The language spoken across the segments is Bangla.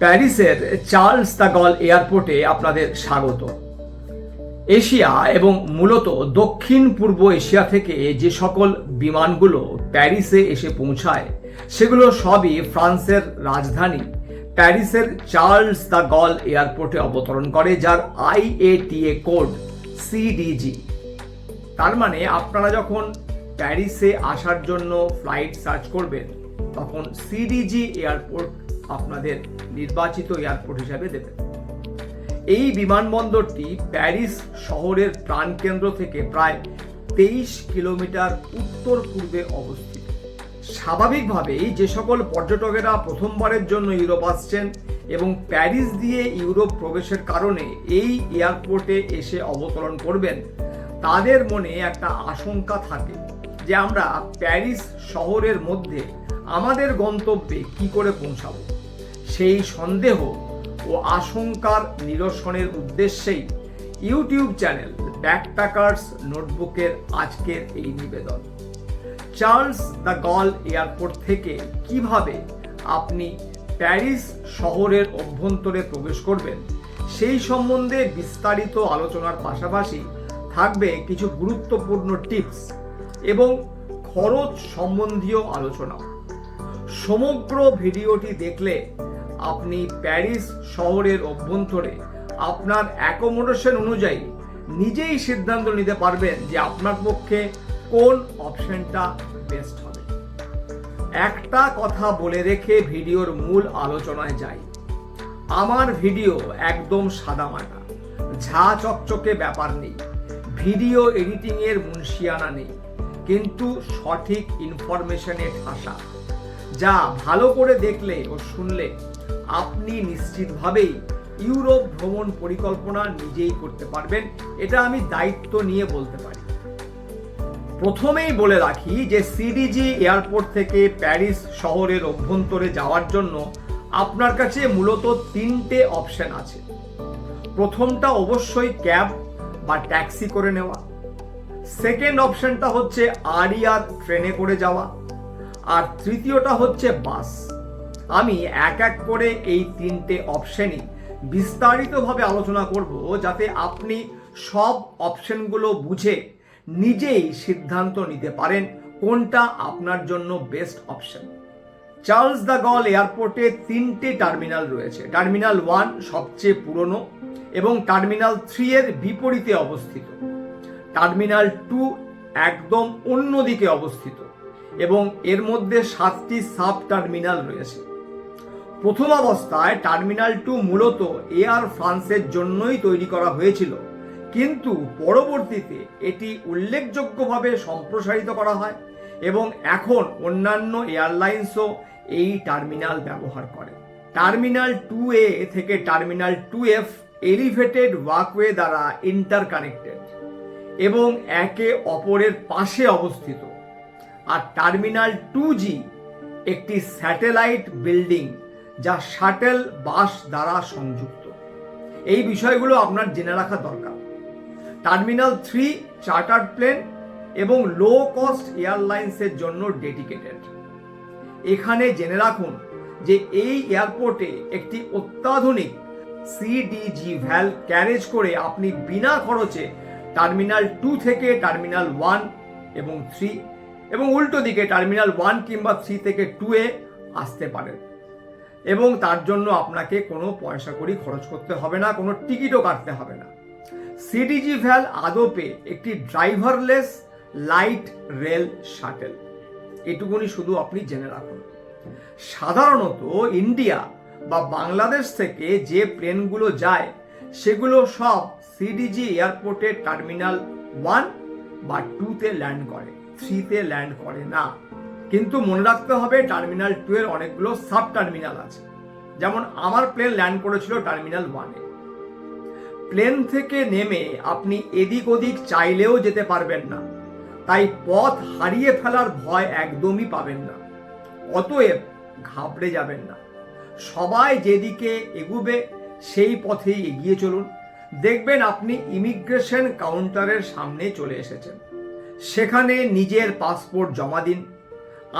প্যারিসের চার্লস দ্য গল এয়ারপোর্টে আপনাদের স্বাগত। এশিয়া এবং মূলত দক্ষিণ পূর্ব এশিয়া থেকে যে সকল বিমানগুলো প্যারিসে এসে পৌঁছায়, সেগুলো সবই ফ্রান্সের রাজধানী প্যারিসের চার্লস দ্য গল এয়ারপোর্টে অবতরণ করে, যার আইএটিএ কোড সিডিজি তার মানে আপনারা যখন প্যারিসে আসার জন্য ফ্লাইট সার্চ করবেন, তখন সিডিজি এয়ারপোর্ট আপনাদের নির্বাচিত এয়ারপোর্ট হিসাবে দেবে এই বিমানবন্দরটি প্যারিস শহরের প্রাণকেন্দ্র থেকে প্রায় তেইশ কিলোমিটার উত্তর পূর্বে অবস্থিত। স্বাভাবিকভাবেই যে সকল পর্যটকেরা প্রথমবারের জন্য ইউরোপ আসছেন এবং প্যারিস দিয়ে ইউরোপ প্রবেশের কারণে এই এয়ারপোর্টে এসে অবতরণ করবেন, তাদের মনে একটা আশঙ্কা থাকে যে আমরা প্যারিস শহরের মধ্যে আমাদের গন্তব্যে কি করে পৌঁছাবো। সেই সন্দেহ ও আশঙ্কার নিরসনের উদ্দেশ্যেই ইউটিউব চ্যানেল ব্যাকপ্যাকার্স নোটবুকের আজকের এই নিবেদন। চার্লস দ্য গল এয়ারপোর্ট থেকে কীভাবে আপনি প্যারিস শহরের অভ্যন্তরে প্রবেশ করবেন, সেই সম্বন্ধে বিস্তারিত আলোচনার পাশাপাশি থাকবে কিছু গুরুত্বপূর্ণ টিপস এবং খরচ সম্বন্ধীয় আলোচনা সমগ্র ভিডিওটি দেখলে আপনি প্যারিস শহরের অভ্যন্তরে আপনার অ্যাকোমোডেশন অনুযায়ী নিজেই সিদ্ধান্ত নিতে পারবেন যে আপনার পক্ষে কোন অপশনটা বেস্ট হবে। একটা কথা বলে রেখে ভিডিওর মূল আলোচনায় যাই। আমার ভিডিও একদম সাদামাটা ঝা চকচকে ব্যাপার নেই, ভিডিও এডিটিংয়ের মুন্সিয়ানা নেই, কিন্তু সঠিক ইনফরমেশনে ঠাসা যা ভালো করে দেখলে ও শুনলে আপনি নিশ্চিতভাবেই ইউরোপ ভ্রমণ পরিকল্পনা নিজেই করতে পারবেন, এটা আমি দায়িত্ব নিয়ে বলতে পারি। প্রথমেই বলে রাখি যে সিডিজি এয়ারপোর্ট থেকে প্যারিস শহরের অভ্যন্তরে যাওয়ার জন্য আপনার কাছে মূলত তিনটে অপশন আছে। প্রথমটা অবশ্যই ক্যাব বা ট্যাক্সি করে নেওয়া। সেকেন্ড অপশনটা হচ্ছে আরিয়ার ট্রেনে করে যাওয়া। আর তৃতীয়টা হচ্ছে বাস। আমি এক এক করে এই তিনটে অপশানই বিস্তারিতভাবে আলোচনা করব যাতে আপনি সব অপশনগুলো বুঝে নিজেই সিদ্ধান্ত নিতে পারেন কোনটা আপনার জন্য best option Charles de Gaulle এয়ারপোর্টে তিনটে টার্মিনাল রয়েছে। টার্মিনাল ওয়ান সবচেয়ে পুরনো এবং টার্মিনাল থ্রি এর বিপরীতে অবস্থিত। টার্মিনাল টু একদম অন্যদিকে অবস্থিত এবং এর মধ্যে সাতটি সাব টার্মিনাল রয়েছে। প্রথম অবস্থায় টার্মিনাল টু মূলত এয়ার ফ্রান্সের জন্যই তৈরি করা হয়েছিল। কিন্তু পরবর্তীতে এটি উল্লেখযোগ্যভাবে সম্প্রসারিত করা হয় এবং এখন অন্যান্য এয়ারলাইন্সও এই টার্মিনাল ব্যবহার করে। টার্মিনাল টু এ থেকে terminal two F elevated walkway দ্বারা ইন্টারকানেক্টেড এবং একে অপরের পাশে অবস্থিত। আর টার্মিনাল টু জি একটি স্যাটেলাইট বিল্ডিং যা শাটেল বাস দ্বারা সংযুক্ত। এই বিষয়গুলো আপনার জেনে রাখা দরকার। টার্মিনাল থ্রি চার্টার প্লেন এবং লো কস্ট এয়ারলাইন্সের জন্য ডেডিকেটেড এখানে জেনে রাখুন যে এই এয়ারপোর্টে একটি অত্যাধুনিক সিডিজি ভ্যাল ক্যারেজ করে আপনি বিনা খরচে টার্মিনাল টু থেকে টার্মিনাল ওয়ান এবং থ্রি এবং উল্টো দিকে টার্মিনাল ওয়ান কিংবা থ্রি থেকে টু এ আসতে পারেন। এবং তার জন্য আপনাকে কোনো পয়সা করি খরচ করতে হবে না, কোনো টিকিটও কাটতে হবে না। সিডিজি ভ্যাল আদপে একটি ড্রাইভারলেস লাইট রেল শাটেল। এটুকুনি শুধু আপনি জেনে রাখুন। সাধারণত ইন্ডিয়া বা বাংলাদেশ থেকে যে প্লেনগুলো যায়, সেগুলো সব সিডিজি এয়ারপোর্টের টার্মিনাল ওয়ান বা টুতে ল্যান্ড করে থ্রিতে ল্যান্ড করে না। কিন্তু মনে রাখতে হবে, টার্মিনাল টু এর অনেকগুলো সাব টার্মিনাল আছে। যেমন আমার প্লেন ল্যান্ড করেছিল টার্মিনাল ওয়ানে প্লেন থেকে নেমে আপনি এদিক ওদিক চাইলেও যেতে পারবেন না। তাই পথ হারিয়ে ফেলার ভয় একদমই পাবেন না। অতএব ঘাবড়ে যাবেন না। সবাই যেদিকে এগুবে, সেই পথেই এগিয়ে চলুন। দেখবেন আপনি ইমিগ্রেশন কাউন্টারের সামনে চলে এসেছেন। সেখানে নিজের পাসপোর্ট জমা দিন।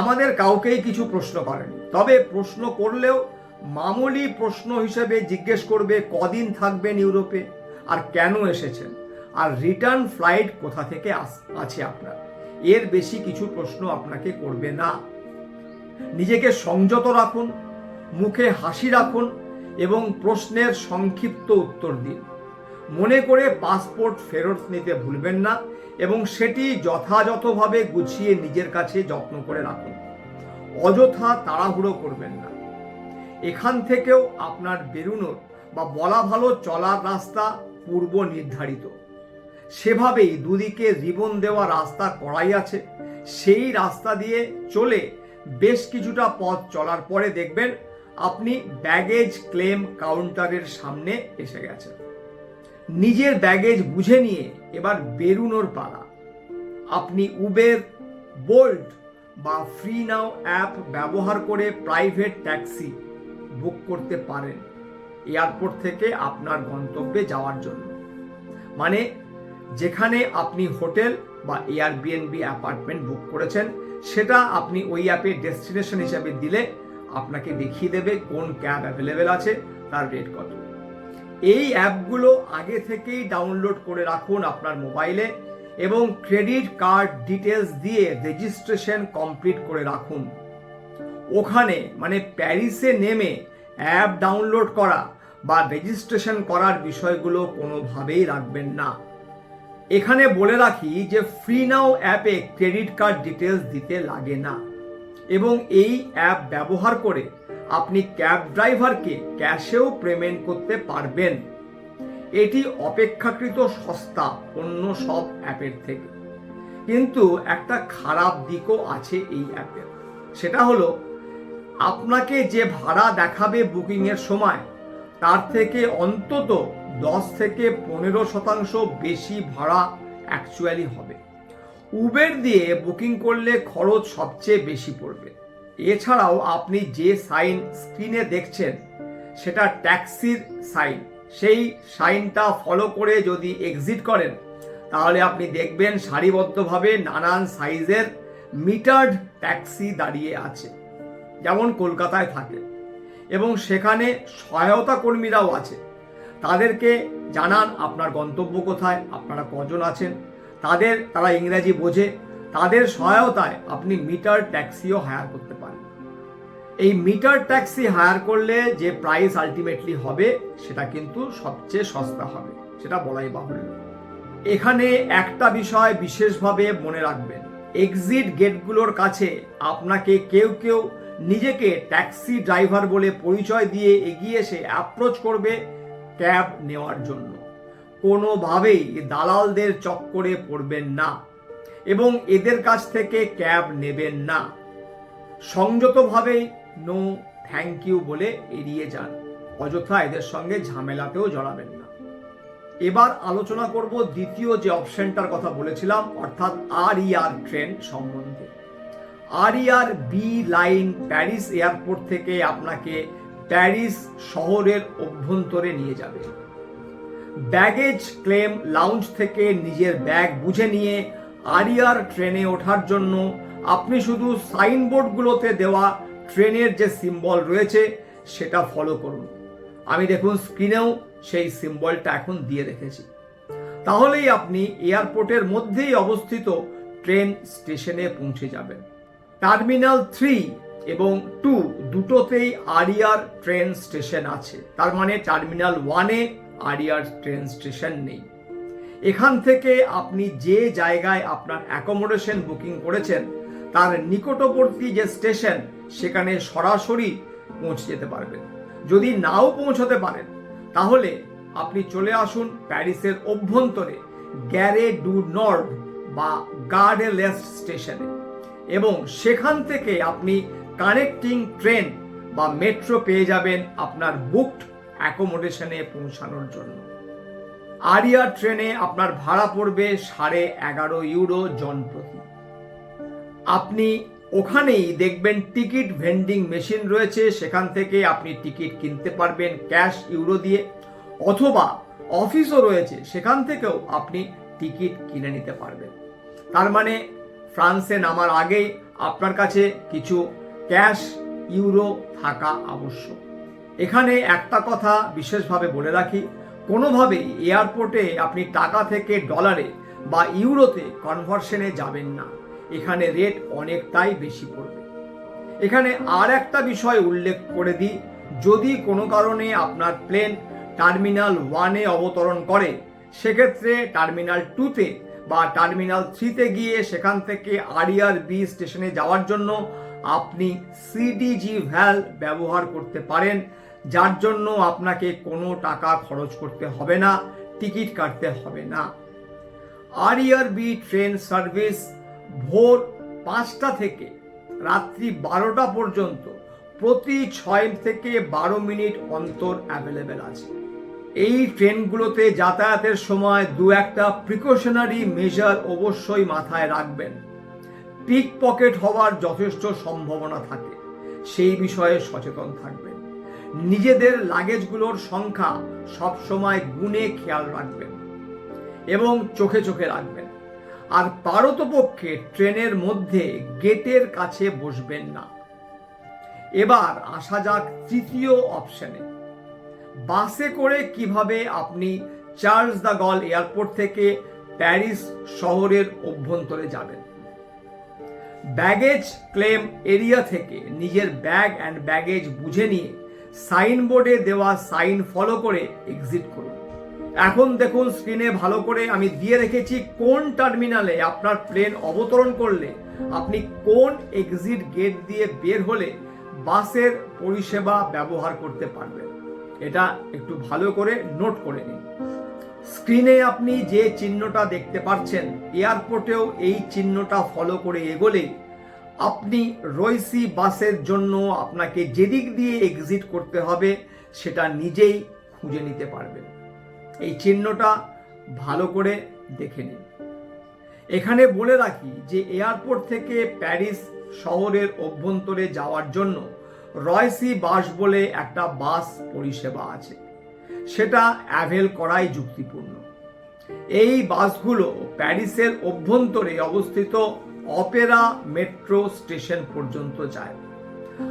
আমাদের কাউকেই কিছু প্রশ্ন করেনি। তবে প্রশ্ন করলেও মামুলি প্রশ্ন হিসেবে জিজ্ঞেস করবে, কদিন থাকবেন ইউরোপে আর কেন এসেছেন? আর রিটার্ন ফ্লাইট কোথা থেকে আছে আপনার? এর বেশি কিছু প্রশ্ন আপনাকে করবে না। নিজেকে সংযত রাখুন, মুখে হাসি রাখুন এবং প্রশ্নের সংক্ষিপ্ত উত্তর দিন। মনে করে পাসপোর্ট ফেরত নিতে ভুলবেন না এবং সেটি যথাযথভাবে গুছিয়ে নিজের কাছে যত্ন করে রাখুন। অযথা তাড়াহুড়ো করবেন না। এখান থেকেও আপনার বেরুনোর বা বলা ভালো চলার রাস্তা পূর্ব নির্ধারিত। সেভাবেই দুদিকে রিবন দেওয়া রাস্তা করাই আছে। সেই রাস্তা দিয়ে চলে বেশ কিছুটা পথ চলার পরে দেখবেন আপনি ব্যাগেজ ক্লেম কাউন্টারের সামনে এসে গেছেন। নিজের ব্যাগেজ বুঝে নিয়ে এবার বেরুনোর পালা। আপনি উবের বোল্ট বা ফ্রি নাও অ্যাপ ব্যবহার করে প্রাইভেট ট্যাক্সি বুক করতে পারেন এয়ারপোর্ট থেকে আপনার গন্তব্যে যাওয়ার জন্য। মানে যেখানে আপনি হোটেল বা এয়ারবিএনবি অ্যাপার্টমেন্ট বুক করেছেন, সেটা আপনি ওই অ্যাপে ডেস্টিনেশন হিসাবে দিলে আপনাকে দেখিয়ে দেবে কোন ক্যাব অ্যাভেলেবেল আছে, তার রেট কত। এই অ্যাপগুলো আগে থেকেই ডাউনলোড করে রাখুন আপনার মোবাইলে এবং ক্রেডিট কার্ড ডিটেলস দিয়ে রেজিস্ট্রেশন কমপ্লিট করে রাখুন। ওখানে মানে প্যারিসে নেমে অ্যাপ ডাউনলোড করা বা রেজিস্ট্রেশন করার বিষয়গুলো কোনোভাবেই রাখবেন না। এখানে বলে রাখি যে ফ্রি নাও অ্যাপে ক্রেডিট কার্ড ডিটেলস দিতে লাগে না। এবং এই অ্যাপ ব্যবহার করে আপনি ক্যাব ড্রাইভারকে ক্যাশেও পেমেন্ট করতে পারবেন। এটি অপেক্ষাকৃত সস্তা অন্য সব অ্যাপের থেকে। কিন্তু একটা খারাপ দিকও আছে এই অ্যাপের সেটা হলো, আপনাকে যে ভাড়া দেখাবে বুকিংয়ের সময়, তার থেকে অন্তত দশ থেকে পনেরো শতাংশ বেশি ভাড়া অ্যাকচুয়ালি হবে। উবের দিয়ে বুকিং করলে খরচ সবচেয়ে বেশি পড়বে। এছাড়াও আপনি যে সাইন স্ক্রিনে দেখছেন, সেটা ট্যাক্সির সাইন। সেই সাইনটা ফলো করে যদি এক্সিট করেন, তাহলে আপনি দেখবেন সারিবদ্ধভাবে নানান সাইজের মিটার্ড ট্যাক্সি দাঁড়িয়ে আছে, যেমন কলকাতায় থাকে। এবং সেখানে সহায়তা কর্মীরাও আছে। তাদেরকে জানান আপনার গন্তব্য কোথায়, আপনারা কজন আছেন। তাদের, তারা ইংরেজি বোঝে। তাদের সহায়তায় আপনি মিটার ট্যাক্সিও হায়ার করতে পারেন। এই মিটার ট্যাক্সি হায়ার করলে যে প্রাইস আলটিমেটলি হবে, সেটা কিন্তু সবচেয়ে সস্তা হবে, সেটা বলাই বাহুল্য। এখানে একটা বিষয় বিশেষভাবে মনে রাখবেন এক্সিট গেটগুলোর কাছে আপনাকে কেউ কেউ নিজেকে ট্যাক্সি ড্রাইভার বলে পরিচয় দিয়ে এগিয়ে এসে অ্যাপ্রোচ করবে ক্যাব নেওয়ার জন্য। কোনোভাবেই দালালদের চক্করে পড়বেন না। এবং এদের কাছ থেকে ক্যাব নেবেন না। সংযতভাবে নো থ্যাংক ইউ বলে এড়িয়ে যান। অযথা এদের সঙ্গে ঝামেলাতেও জড়াবেন না। এবার আলোচনা করব দ্বিতীয় যে অপশনটার কথা বলেছিলাম, অর্থাৎ আর আর ট্রেন সম্বন্ধে। RER B line Paris airport থেকে আপনাকে প্যারিস শহরের অভ্যন্তরে নিয়ে যাবে। ব্যাগেজ ক্লেম লাউঞ্জ থেকে নিজের ব্যাগ বুঝে নিয়ে আরিয়ার ট্রেনে ওঠার জন্য আপনি শুধু সাইনবোর্ডগুলোতে দেওয়া ট্রেনের যে সিম্বল রয়েছে সেটা ফলো করুন। আমি দেখুন স্ক্রিনেও সেই সিম্বলটা এখন দিয়ে রেখেছি। তাহলেই আপনি এয়ারপোর্টের মধ্যেই অবস্থিত ট্রেন স্টেশনে পৌঁছে যাবেন। টার্মিনাল থ্রি এবং টু দুটোতেই আরিয়ার ট্রেন স্টেশন আছে। তার মানে টার্মিনাল ওয়ানে আরিয়ার ট্রেন স্টেশন নেই। এখান থেকে আপনি যে জায়গায় আপনার অ্যাকোমোডেশন বুকিং করেছেন, তার নিকটবর্তী যে স্টেশন সেখানে সরাসরি পৌঁছে যেতে পারবেন। যদি নাও পৌঁছতে পারেন, তাহলে আপনি চলে আসুন প্যারিসের অভ্যন্তরে, গ্যারে ডু নর্ড বা গার্ডে লেস্ট স্টেশনে এবং সেখান থেকে আপনি কানেক্টিং ট্রেন বা মেট্রো পেয়ে যাবেন আপনার বুকড অ্যাকোমোডেশনে পৌঁছানোর জন্য। আরিয়া ট্রেনে আপনার ভাড়া পড়বে সাড়ে এগারো ইউরো জন প্রতি। আপনি ওখানেই দেখবেন টিকিট ভেন্ডিং মেশিন রয়েছে, সেখান থেকে আপনি টিকিট কিনতে পারবেন ক্যাশ ইউরো দিয়ে, অথবা অফিসও রয়েছে, সেখান থেকেও আপনি টিকিট কিনে নিতে পারবেন। তার মানে ফ্রান্সে নামার আগেই আপনার কাছে কিছু ক্যাশ ইউরো থাকা আবশ্যক। এখানে একটা কথা বিশেষভাবে বলে রাখি কোনোভাবেই এয়ারপোর্টে আপনি টাকা থেকে ডলারে বা ইউরোতে কনভার্সনে যাবেন না। এখানে রেট অনেকটাই বেশি পড়বে। এখানে আর একটা বিষয় উল্লেখ করে দিই। যদি কোনো কারণে আপনার প্লেন টার্মিনাল ওয়ানে অবতরণ করে, সেক্ষেত্রে টার্মিনাল টুতে বা টার্মিনাল থ্রিতে গিয়ে সেখান থেকে আরিয়ার বি স্টেশনে যাওয়ার জন্য আপনি সিডিজি ভ্যাল ব্যবহার করতে পারেন। যার জন্য আপনাকে কোনো টাকা খরচ করতে হবে না, টিকিট কাটতে হবে না। আরিয়ার বি ট্রেন সার্ভিস ভোর পাঁচটা থেকে রাত্রি বারোটা পর্যন্ত প্রতি ছয় থেকে বারো মিনিট অন্তর অ্যাভেলেবেল আছে। এই ট্রেনগুলোতে যাতায়াতের সময় দু একটা প্রিকশনারি মেজার অবশ্যই মাথায় রাখবেন। পিক পকেট হওয়ার যথেষ্ট সম্ভাবনা থাকে। সেই বিষয়ে সচেতন থাকবেন। নিজেদের লাগেজগুলোর সংখ্যা সবসময় গুণে খেয়াল রাখবেন এবং চোখে চোখে রাখবেন। আর পারতপক্ষে ট্রেনের মধ্যে গেটের কাছে বসবেন না। এবার আসা যাক তৃতীয় অপশনে বাসে করে কীভাবে আপনি চার্লস দ্য গল এয়ারপোর্ট থেকে প্যারিস শহরের অভ্যন্তরে যাবেন? ব্যাগেজ ক্লেম এরিয়া থেকে নিজের ব্যাগ অ্যান্ড ব্যাগেজ বুঝে নিয়ে সাইনবোর্ডে দেওয়া সাইন ফলো করে এক্সিট করুন। এখন দেখুন স্ক্রিনে ভালো করে আমি দিয়ে রেখেছি কোন টার্মিনালে আপনার প্লেন অবতরণ করলে আপনি কোন এক্সিট গেট দিয়ে বের হলে বাসের পরিষেবা ব্যবহার করতে পারবেন। এটা একটু ভালো করে নোট করে নিন। স্ক্রিনে আপনি যে চিহ্নটা দেখতে পাচ্ছেন এয়ারপোর্টেও এই চিহ্নটা ফলো করে এগোলেই আপনি রইসি বাসের জন্য আপনাকে যেদিক দিয়ে এক্সিট করতে হবে, সেটা নিজেই খুঁজে নিতে পারবেন। এই চিহ্নটা ভালো করে দেখে নিন। এখানে বলে রাখি যে, এয়ারপোর্ট থেকে প্যারিস শহরের অভ্যন্তরে যাওয়ার জন্য রয়সি বাস বলে একটা বাস পরিষেবা আছে। সেটা অ্যাভেল করাই যুক্তিপূর্ণ। এই বাসগুলো প্যারিসের অভ্যন্তরে অবস্থিত অপেরা মেট্রো স্টেশন পর্যন্ত যায়।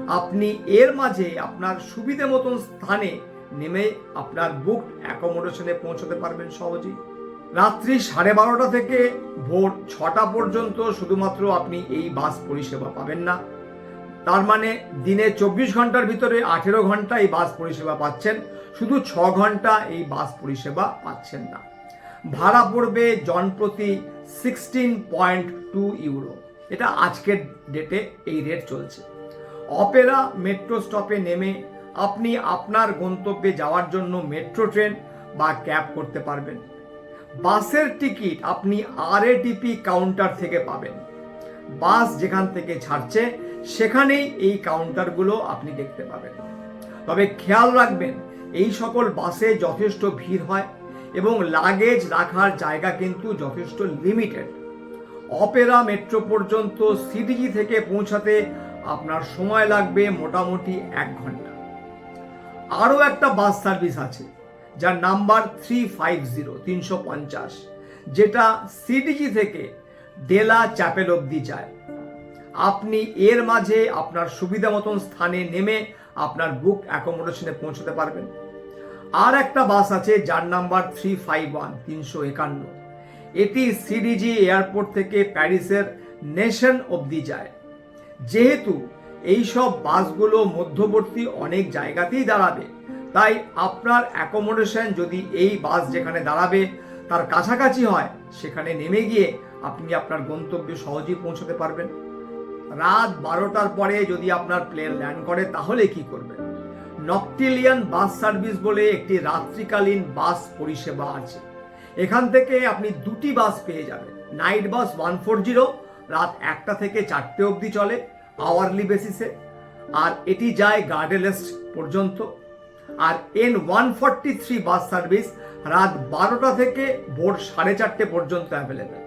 আপনি এর মাঝে আপনার সুবিধে মতন স্থানে নেমে আপনার বুক অ্যাকোমোডেশনে পৌঁছতে পারবেন সহজেই। রাত্রি সাড়ে বারোটা থেকে ভোর ছটা পর্যন্ত শুধুমাত্র আপনি এই বাস পরিষেবা পাবেন না। তার মানে দিনে চব্বিশ ঘণ্টার ভিতরে আঠেরো ঘণ্টা এই বাস পরিষেবা পাচ্ছেন। শুধু ছ ঘণ্টা এই বাস পরিষেবা পাচ্ছেন না। ভাড়া পড়বে জনপ্রতি সিক্সটিন পয়েন্ট টু ইউরো এটা আজকের ডেটে এই রেট চলছে। অপেরা মেট্রো স্টপে নেমে আপনি আপনার গন্তব্যে যাওয়ার জন্য মেট্রো ট্রেন বা ক্যাব করতে পারবেন। বাসের টিকিট আপনি আরএটিপি কাউন্টার থেকে পাবেন। বাস যেখান থেকে ছাড়ছে, সেখানেই এই কাউন্টারগুলো আপনি দেখতে পাবেন। তবে খেয়াল রাখবেন, এই সকল বাসে যথেষ্ট ভিড় হয়। এবং লাগেজ রাখার জায়গা কিন্তু যথেষ্ট লিমিটেড অপেরা মেট্রো পর্যন্ত সিডিজি থেকে পৌঁছাতে আপনার সময় লাগবে মোটামুটি এক ঘণ্টা। আরও একটা বাস সার্ভিস আছে, যার নাম্বার থ্রি ফাইভ জিরো তিনশো পঞ্চাশ, যেটা সিডিজি থেকে ডেলা চ্যাপেল অবধি যায়। আপনি এর মাঝে আপনার সুবিধা মতন স্থানে নেমে আপনার বুক অ্যাকোমোডেশনে পৌঁছতে পারবেন। আর একটা বাস আছে যার নাম্বার থ্রি ফাইভ ওয়ান তিনশো একান্ন। এটি সিডিজি এয়ারপোর্ট থেকে প্যারিসের নেশন অবধি যায়। যেহেতু এইসব বাসগুলো মধ্যবর্তী অনেক জায়গাতেই দাঁড়াবে, তাই আপনার অ্যাকোমোডেশন যদি এই বাস যেখানে দাঁড়াবে তার কাছাকাছি হয়, সেখানে নেমে গিয়ে আপনি আপনার গন্তব্যে সহজেই পৌঁছতে পারবেন। রাত বারোটার পরে যদি আপনার প্লেন ল্যান্ড করে, তাহলে কি করবেন? নকটিলিয়ান বাস সার্ভিস বলে একটি রাত্রিকালীন বাস পরিষেবা আছে। এখান থেকে আপনি দুটি বাস পেয়ে যাবেন। Night bus one four zero, রাত একটা থেকে চারটে অবধি চলে আওয়ারলি বেসিসে আর এটি যায় গার্ডেলেস্ট পর্যন্ত। আর N one forty three bus service রাত বারোটা থেকে ভোর সাড়ে চারটে পর্যন্ত অ্যাভেলেবেল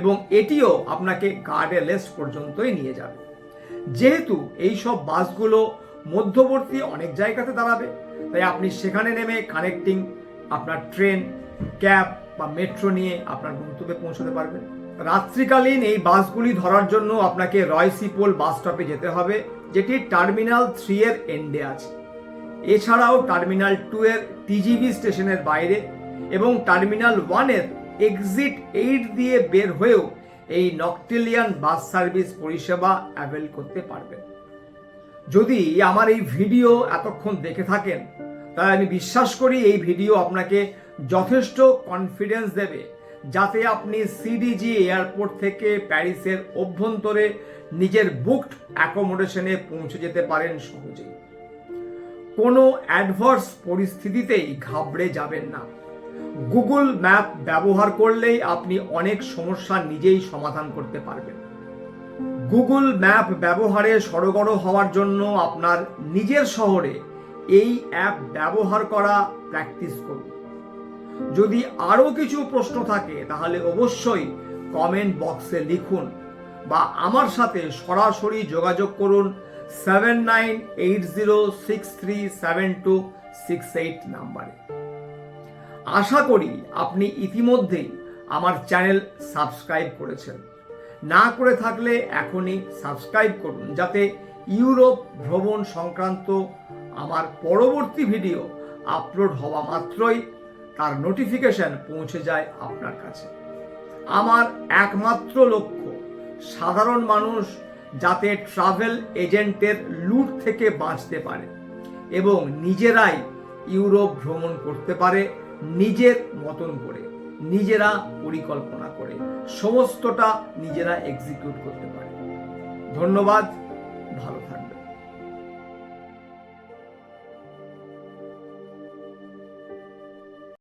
এবং এটিও আপনাকে গার্ডে লেস্ট পর্যন্তই নিয়ে যাবে। যেহেতু এই সব বাসগুলো মধ্যবর্তী অনেক জায়গাতে দাঁড়াবে। তাই আপনি সেখানে নেমে কানেক্টিং আপনার ট্রেন, ক্যাব বা মেট্রো নিয়ে আপনার গন্তব্যে পৌঁছতে পারবেন। রাত্রিকালীন এই বাসগুলি ধরার জন্য আপনাকে রয়সিপোল বাস স্টপে যেতে হবে, যেটি টার্মিনাল থ্রি এর এন্ডে আছে। এছাড়াও টার্মিনাল টু এর টিজিবি স্টেশনের বাইরে এবং টার্মিনাল ওয়ানের এক্সিট এইট দিয়ে বের হয়েও এই নকটেলিয়ান বাস সার্ভিস পরিষেবা অ্যাভেল করতে পারবেন। যদি আমার এই ভিডিও এতক্ষণ দেখে থাকেন, তাহলে আমি বিশ্বাস করি এই ভিডিও আপনাকে যথেষ্ট কনফিডেন্স দেবে, যাতে আপনি সিডিজি এয়ারপোর্ট থেকে প্যারিসের অভ্যন্তরে নিজের বুকড অ্যাকোমোডেশনে পৌঁছে যেতে পারেন সহজেই। কোনো অ্যাডভার্স পরিস্থিতিতেই ঘাবড়ে যাবেন না। গুগল ম্যাপ ব্যবহার করলেই আপনি অনেক সমস্যা নিজেই সমাধান করতে পারবেন। গুগল ম্যাপ ব্যবহারে সড়গড় হওয়ার জন্য আপনার নিজের শহরে এই অ্যাপ ব্যবহার করা প্র্যাকটিস করুন। যদি আরও কিছু প্রশ্ন থাকে, তাহলে অবশ্যই কমেন্ট বক্সে লিখুন বা আমার সাথে সরাসরি যোগাযোগ করুন seven nine eight zero six three seven two six eight নাম্বারে। আশা করি আপনি ইতিমধ্যেই আমার চ্যানেল সাবস্ক্রাইব করেছেন। না করে থাকলে এখনই সাবস্ক্রাইব করুন, যাতে ইউরোপ ভ্রমণ সংক্রান্ত আমার পরবর্তী ভিডিও আপলোড হওয়া মাত্রই তার নোটিফিকেশন পৌঁছে যায় আপনার কাছে। আমার একমাত্র লক্ষ্য, সাধারণ মানুষ যাতে ট্রাভেল এজেন্টের লুট থেকে বাঁচতে পারে এবং নিজেরাই ইউরোপ ভ্রমণ করতে পারে নিজের মতন করে। নিজেরা পরিকল্পনা করে সমস্তটা নিজেরা এক্সিকিউট করতে পারে। ধন্যবাদ ভালো থাকবেন।